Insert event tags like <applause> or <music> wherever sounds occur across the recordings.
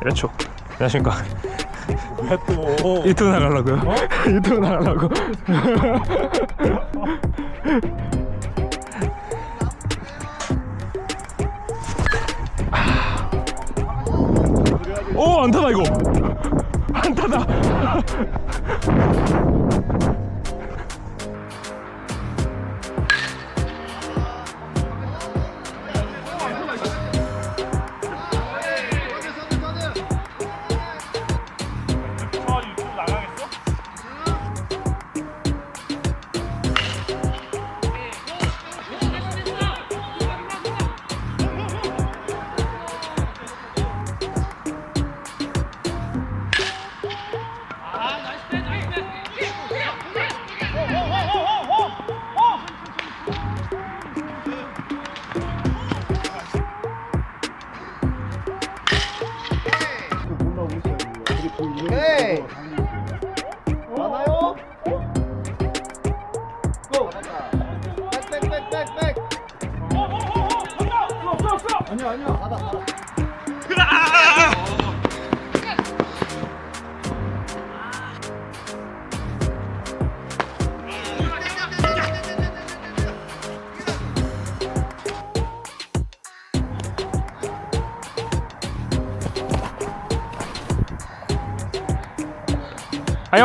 그렇죠. 안녕하십니까. 또 유튜브 나가려고요. <laughs> 유튜브 나가려고. <laughs> 안 타다 이거. 안 타다. 네.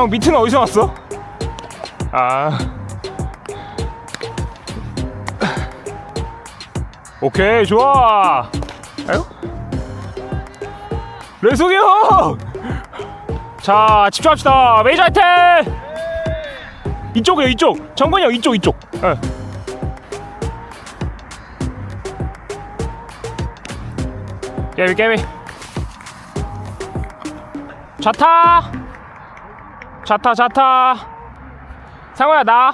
형 미트는 어디서 왔어? 아. 오케이 좋아. 아유. 레송이 형. 자 집중합시다. 메이저 하이텐. 이쪽이요 이쪽. 정근이 형 이쪽 이쪽. 예. 깨비 깨비. 좌타. 자타 자타. 상호야 나.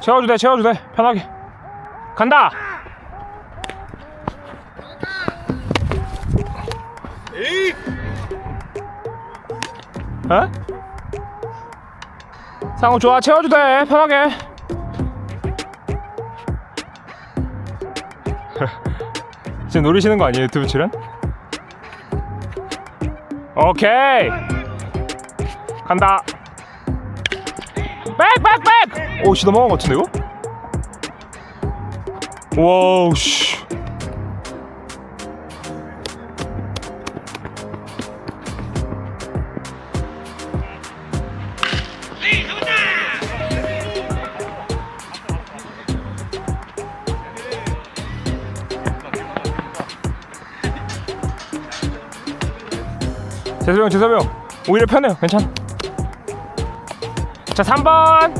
채워도 돼 채워도 돼 편하게. 간다. 에? 상호 좋아 채워도 돼 편하게. <laughs> 지금 노리시는 거 아니에요 유튜브 출연? 오케이 간다. 백백백. 오씨 넘어간 것 같은데 이거? 와우 씨. 재섭이 형, 재섭이 형. 오히려 편해요. 괜찮아. 자 3번.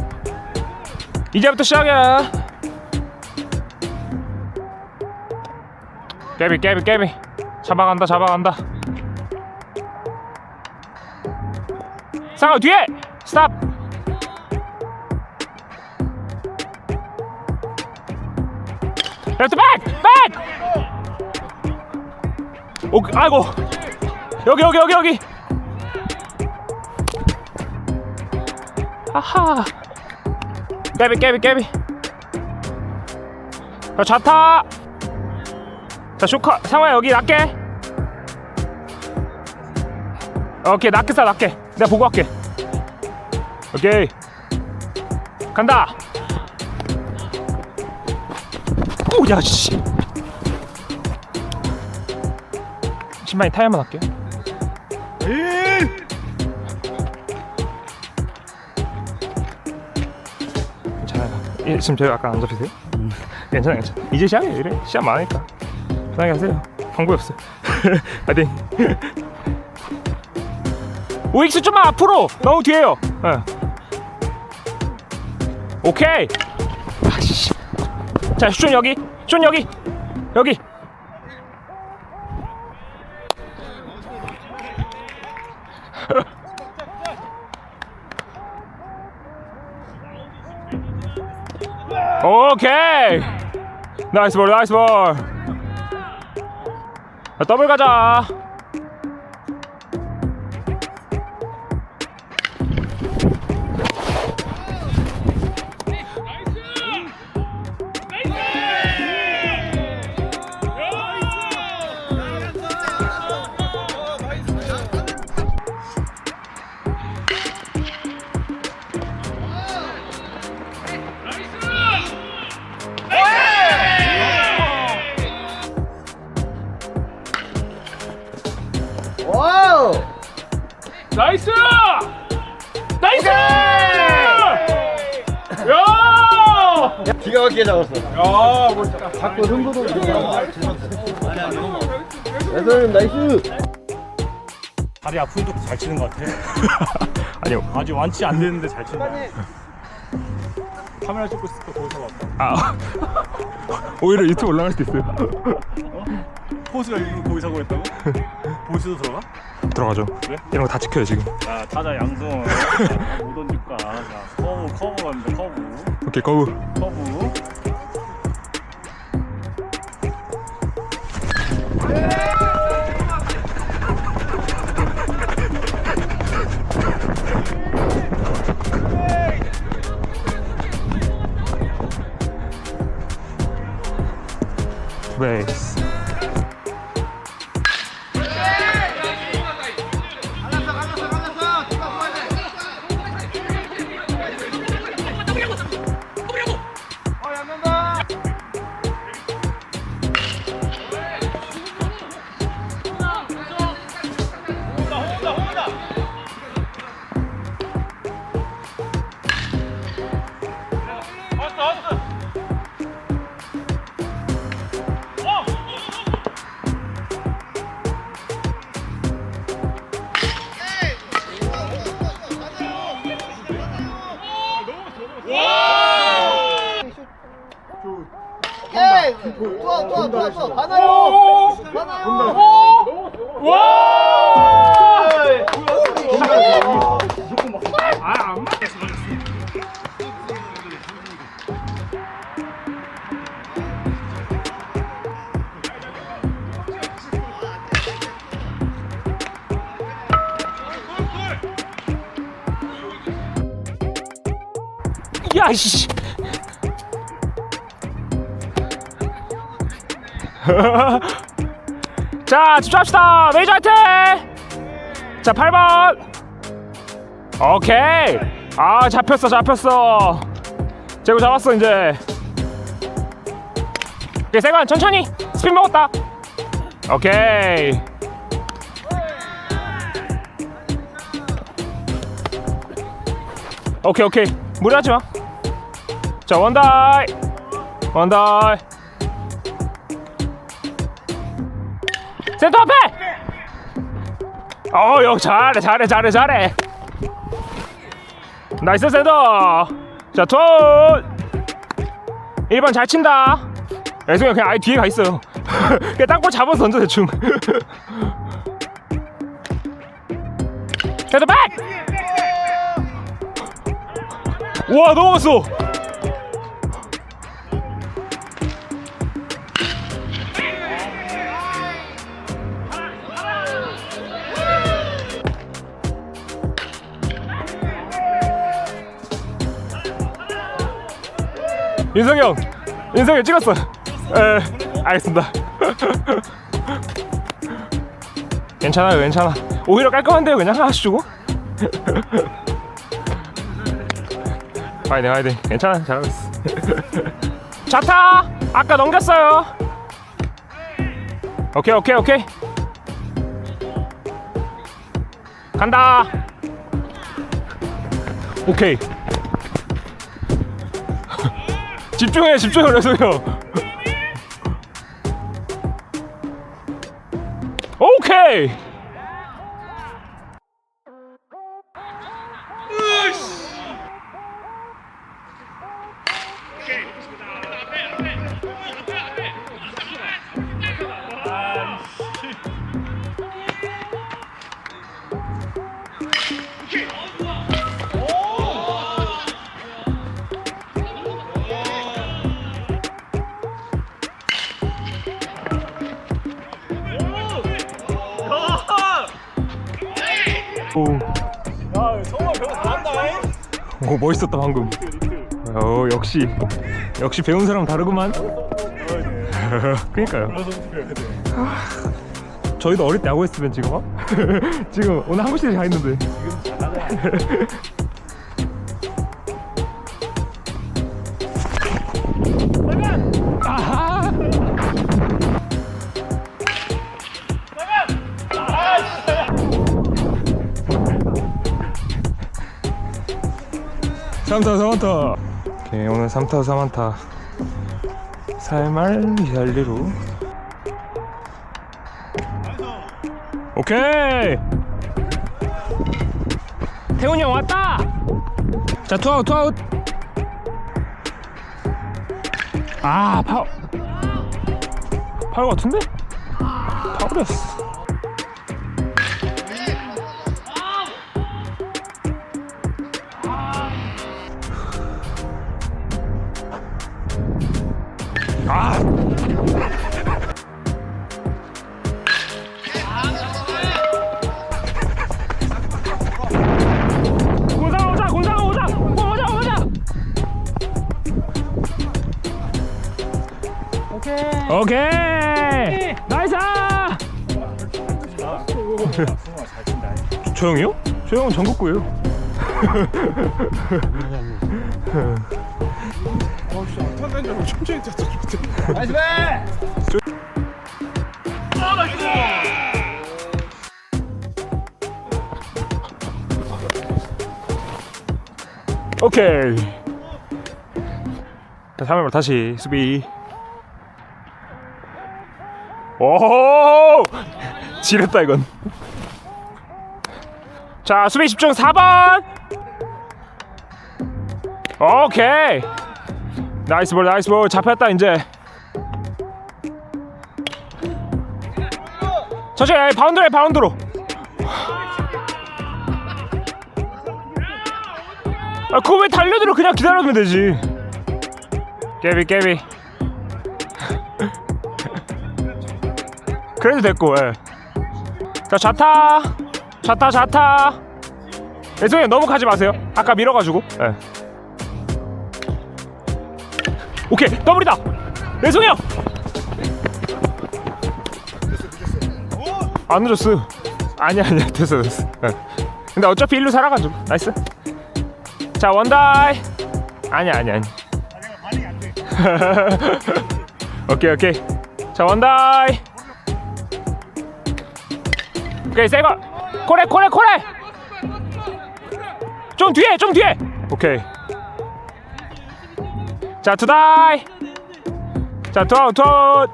이제부터 시작이야 깨비 깨비 깨비. 잡아간다 잡아간다. 상아 뒤에! 스탑! 레프트 백! 백! 오 아이고. 여기 여기 여기 여기 아하. 깨비 깨비 깨비. 자 좌타 자 쇼카 상호야 여기 낮게. 오케이 낮게 쏴 낮게. 내가 보고 할게. 오케이. 간다. 오야 씨. 신발이 타이어만 할게 예, 지금 저희 아까 안 잡히세요? 괜찮아, 괜찮아. 이제 시작이에요. 이래 시작 많으니까 편하게 하세요. 방법이 없어요. <laughs> 파이팅. 오익스 <laughs> 좀만 앞으로. 너무 뒤에요. 예. 오케이. 아씨. 자, 슛 여기. 슛 여기. 여기. 오케이 나이스 볼 나이스 볼 자, 더블 가자 나이스. 다리 아픈 것도 잘 치는 것 같아. <laughs> 아니요. 아직 완치 안 되는데 잘 친다. 카메라 찍고 있을 때 거기서 봤다. 아. <laughs> 오히려 유튜브 올라갈 수도 있어요. 포수가 일부러 거기서 그랬다고? 보수도 들어가? 들어가죠. 그래? 이런 거다 지켜요, 지금. 자, 타자 양승원. 자, 못 던질까? 자, 커브, 커브 갑니다, 커브. 오케이, 거우. 커브. way. 좋아 좋아 좋아 좋아. 하나요. 하나요. 와! 야, 씨. <laughs> 자, 집중합시다. 메이저 화이팅! 자, 8번. 오케이. 아, 잡혔어, 잡혔어. 제고 잡았어, 이제. 오케이, 세관 천천히. 스핀 먹었다. 오케이. 오케이, 오케이. 무리하지 마. 자, 원다이. 원다이. 센터 앞에! 어, 형 잘해, 잘해, 잘해, 잘해. 나이스 센터. 자, 톤. 1번 잘 친다. 애송이 그냥 아예 뒤에 가 있어요. <laughs> 그냥 땅볼 잡아서 던져 대충. <laughs> 센터 백! 와, 넘어갔어. 인성이 형, 인성이 형 찍었어. 에, 알겠습니다. <laughs> 괜찮아요, 괜찮아. 오히려 깔끔한데요, 그냥 하나씩 주고. <laughs> 화이팅, 화이팅. 괜찮아, 잘하고 있어. <laughs> 자타, 아까 넘겼어요. 오케이, 오케이, 오케이. 간다. 오케이. 집중해 집중해 그래서요. 오케이 야, 성화 배워 잘한다. 오 멋있었다 방금 어 역시 역시 배운 사람 다르구만 <laughs> 돼. 저희도 어릴 때 야구 했으면 지금 어? <laughs> 지금 오늘 한국 시리즈 가 있는데 3타 3안타. 오케이 오늘 3타 3안타. 살말 살리로 오케이. 태훈이 형 왔다. 자 투아웃 투아웃. 아 파울 파울 같은데? 파울이었어 곤상아 오자 곤상아 오자 어, 오자 오자 오케이. 나이스! 잘 친다 조영이요? 조영은 전국구예요 <laughs> 나이스 배! 오케이. 자 3회 다시 수비. 오 지렸다 이건. 자 수비 집중 4번. 오케이 나이스 볼 나이스 볼. 잡혔다 이제. 천천히 바운드로 해 바운드로. 아 그거 왜 달려들어? 그냥 기다려주면 되지. 깨비 깨비. <laughs> 그래도 됐고 예. 자 좌타. 좌타 좌타. 예성이 형 너무 가지 마세요. 아까 밀어가지고 예. 오케이 더블이다. 예성이 형안 늦었어. 아니야 아니야 됐어 됐어. 예. 근데 어차피 일로 살아가지고. 나이스. 자 원다이. 아니야 아니야 아니 <laughs> 오케이 오케이. 자 원다이. 오케이 세거 코레 코레 코레. 좀 뒤에 좀 뒤에. 오케이 자 투다이 자 투아웃 투아웃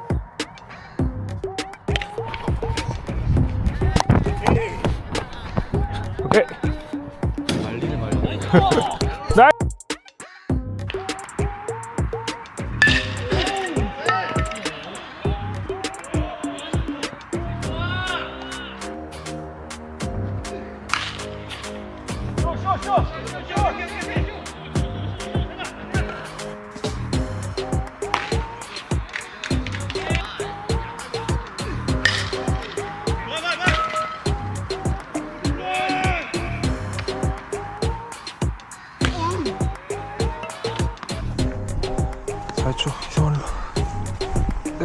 오케이. 나이 잘초 <laughs>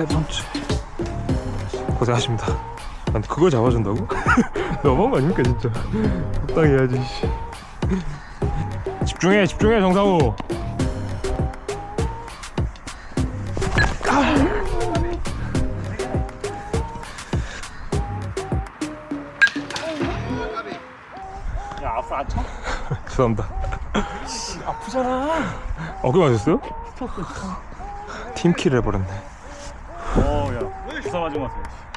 네 번째 고생하십니다 근데 그걸 잡아준다고? <laughs> 너무한 거 아닙니까 진짜 적당히 해야지 씨. 집중해 집중해 정상우 야 앞으로 안 쳐? <laughs> 죄송합니다 아프잖아 어그 맞았어요? 팀킬을 해버렸네 어야 주사 맞은 거 같아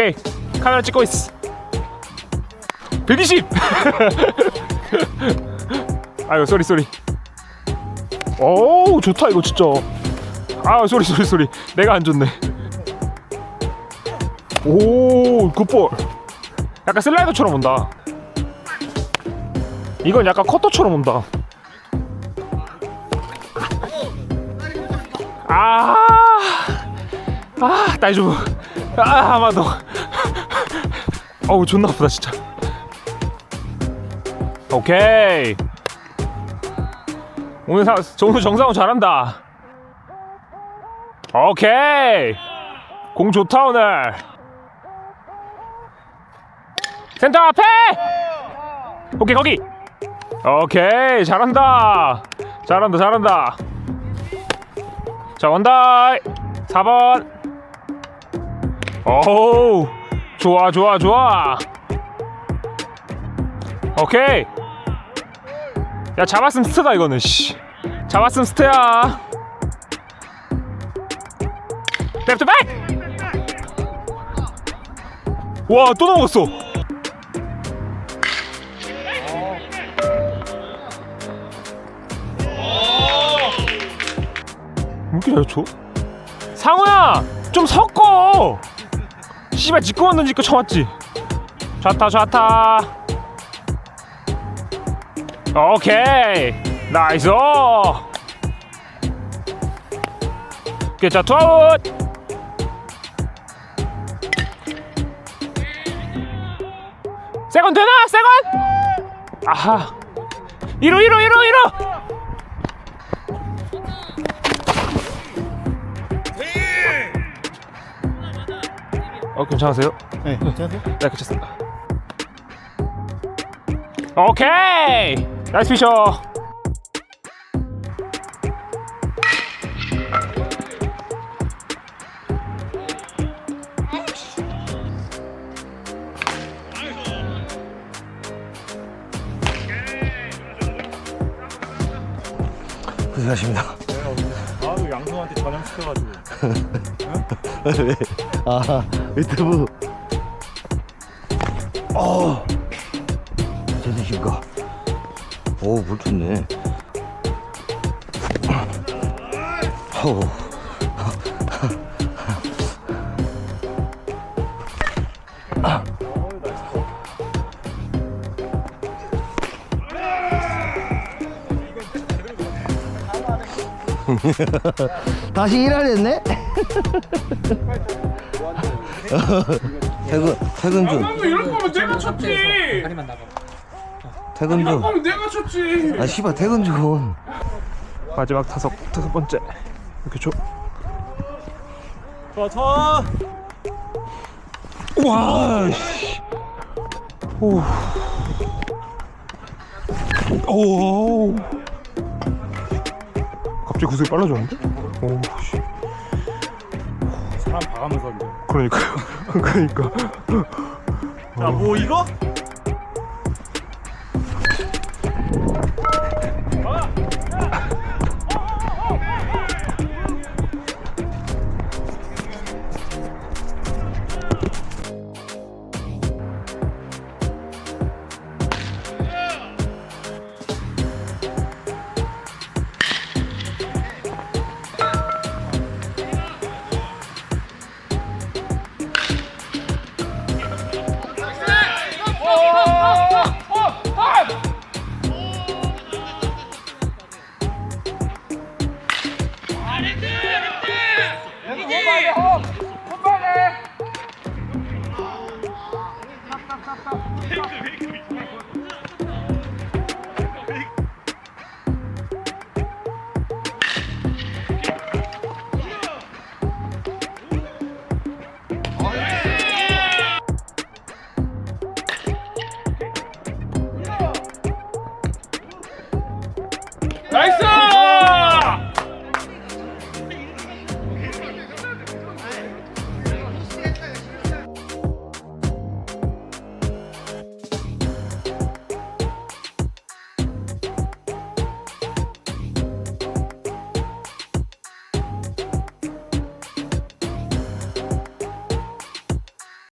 오케이 카메라 찍고 있어. 120 <laughs> 아유 쏘리 쏘리. 오 좋다 이거 진짜. 아 쏘리 쏘리 쏘리. 내가 안 좋네. 오 굿볼. 약간 슬라이더처럼 온다. 이건 약간 커터처럼 온다. 아, 아, 다이브. 아, 아마도. 어우, 존나 아프다, 진짜. 오케이. 오늘 사, 오늘 정상훈 잘한다. 오케이. 공 좋다, 오늘. 센터 앞에! 오케이, 거기! 오케이, 잘한다. 잘한다, 잘한다. 자 원다 4번 오우 좋아 좋아 좋아 오케이 야 잡았으면 스트다 이거는 씨 잡았으면 스트야 백투 백! 와또 넘어갔어 왜 이렇게 잘 쳐? 상우야! 좀 섞어! 씨발 직구만 던지니까 쳐맞지? 좋다 좋다 오케이 나이스 자 투아웃 세건 되나? 세건? 아하 1호 1호 1호 1호 어 괜찮으세요? 네, 괜찮으세요? 네 괜찮습니다 오케이 나이스 피셔 고생하십니다. 나도 양승한테 전염시켜가지고 왜? 아, 유튜브. 어. 괜찮으십니까? 오, 물 좋네. 어 <laughs> 다시 일하랬네? <laughs> 퇴근, 퇴근 중. 이럴 거면 내가 쳤지 퇴근 중. 거면 내가 쳤지 아, 씨발, 퇴근 중. 마지막 다섯 다섯 번째 이렇게 줘 좋아 좋아 우와 씨. 오. 오. 갑자기 구슬이 빨라졌는데? 오 씨. 사람 봐가면서 그러니까요. <laughs> 그러니까. 자 뭐 이거?